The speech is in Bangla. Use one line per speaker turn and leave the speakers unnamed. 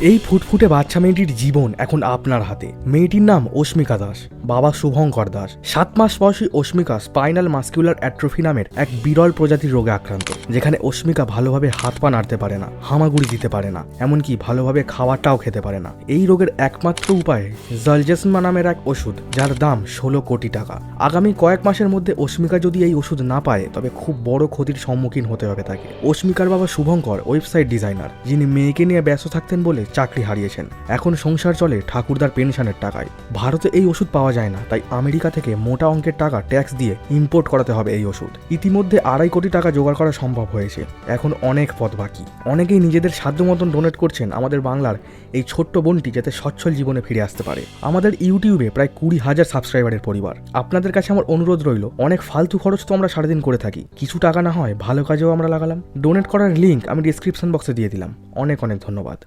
এই ফুটফুটে বাচ্চা মেয়েটির জীবন এখন আপনার হাতে। মেয়েটির নাম অস্মিকা দাস। বাবা শুভঙ্কর দাস। সাত মাস বয়সী অস্মিকা স্পাইনাল মাস্কিউলার অ্যাট্রোফি নামের এক বিরল প্রজাতির রোগে আক্রান্ত। যেখানে অস্মিকা ভালোভাবে হাত পা নাড়তে পারে না, হামাগুড়ি দিতে পারে না, এমনকি ভালোভাবে খাবারটাও খেতে পারে না। এই রোগের একমাত্র উপায় জলজেসমা নামের এক ওষুধ, যার দাম ষোলো কোটি টাকা। আগামী কয়েক মাসের মধ্যে অস্মিকা যদি এই ওষুধ না পায়, তবে খুব বড় ক্ষতির সম্মুখীন হতে হবে তাকে। অস্মিকার বাবা শুভঙ্কর ওয়েবসাইট ডিজাইনার, যিনি মেয়েকে নিয়ে ব্যস্ত থাকতেন বলে চাকরি হারিয়েছেন। এখন সংসার চলে ঠাকুরদার পেনশনের টাকায়। ভারতে এই ওষুধ পাওয়া যায় না। তাই আমেরিকা থেকে মোটা অঙ্কের টাকা ট্যাক্স দিয়ে ইম্পোর্ট করাতে হবে এই ওষুধ। ইতিমধ্যে আড়াই কোটি টাকা জোগাড় করা সম্ভব হয়েছে। এখন অনেক পথ বাকি। অনেকেই নিজেদের সাধ্য মতন ডোনেট করছেন আমাদের বাংলার এই ছোট্ট বোনটি যাতে সচ্ছল জীবনে ফিরে আসতে পারে। আমাদের ইউটিউবে প্রায় কুড়ি হাজার সাবস্ক্রাইবারের পরিবার। আপনাদের কাছে আমার অনুরোধ রইল, অনেক ফালতু খরচ তো আমরা সারাদিন করে থাকি। কিছু টাকা না হয় ভালো কাজেও আমরা লাগালাম। ডোনেট করার লিঙ্ক আমি ডিসক্রিপশন বক্সে দিয়ে দিলাম। অনেক অনেক ধন্যবাদ।